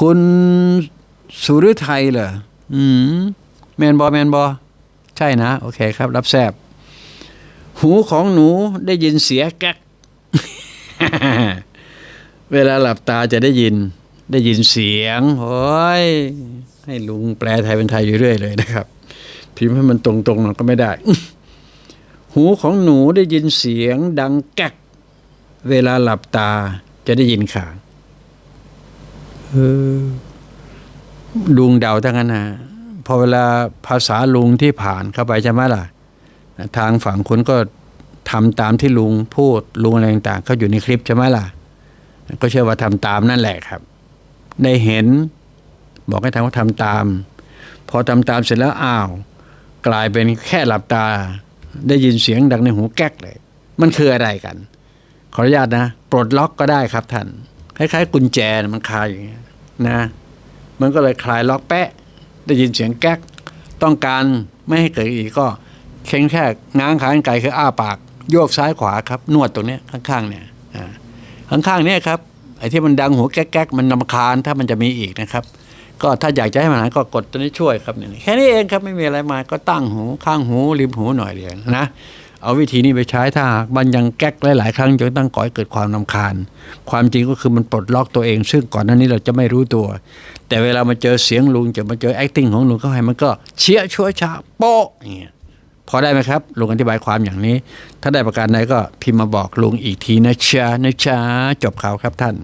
คุณสุฤทัยเหรออืมแมนบอแมนบอใช่นะ โอเคครับ รับแซบหูของหนูได้ยินเสียงแก๊ก เวลาหลับตาจะได้ยิน ได้ยินเสียงโอ้ยให้ลุงแปลไทยเป็นไทยอยู่เรื่อยเลยนะครับ พิมพ์ให้มันตรงๆหน่อยก็ไม่ได้ หูของหนูได้ยินเสียงดังแก๊ก เวลาหลับตาจะได้ยินข่าวเออ ลุงเดาทั้งนั้นนะพอเวลาภาษาลุงที่ผ่านเข้าไปใช่ไหมล่ะ ทางฝั่งคุณก็ทำตามที่ลุงพูดลุงอะไรต่างๆเขาอยู่ในคลิปใช่ไหมล่ะ ก็เชื่อว่าทำตามนั่นแหละครับ ได้เห็นบอกให้ทำว่าทำตาม พอทำตามเสร็จแล้วอ้าว กลายเป็นแค่หลับตา ได้ยินเสียงดังในหูแก๊กเลย มันคืออะไรกัน ขออนุญาตนะ ปลดล็อกก็ได้ครับท่านคล้ายๆ กุญแจมันคาอย่างเงี้ย นะ มันก็เลยคลายล็อกแปะ ได้ยินเสียงแก๊ก ต้องการไม่ให้เกิดอีกก็เค้งแค่ง้างขากรรไกรคืออ้าปาก โยกซ้ายขวาครับ นวดตรงนี้ข้างๆเนี่ยข้างๆเนี่ยครับไอ้ที่มันดังหัวแก๊กๆมันนำคาญถ้ามันจะมีอีกนะครับ ก็ถ้าอยากจะให้มันหายก็กดตัวนี้ช่วยครับเนี่ยแค่นี้เองครับไม่มีอะไรมากก็ตั้งหูข้างหูริมหูหน่อยเดียวนะ เอาวิธีนี้ไปใช้ถ้าหากมันยังแก๊กหลาย ๆ ครั้งจนตั้งก่อให้เกิดความนำคาญ ความจริงก็คือมันปลดล็อกตัวเอง ซึ่งก่อนหน้านี้เราจะไม่รู้ตัว แต่เวลามาเจอเสียงลุงจะมาเจอ acting ของลุงเข้าไปมันก็เชี่ยชั่วช้าโป๊ะอย่างเงี้ยพอได้ไหมครับ ลุงอธิบายความอย่างนี้ ถ้าได้ประการใดก็พิมพ์มาบอกลุงอีกทีนะจ๊ะนะจ๊ะจบข่าวครับท่าน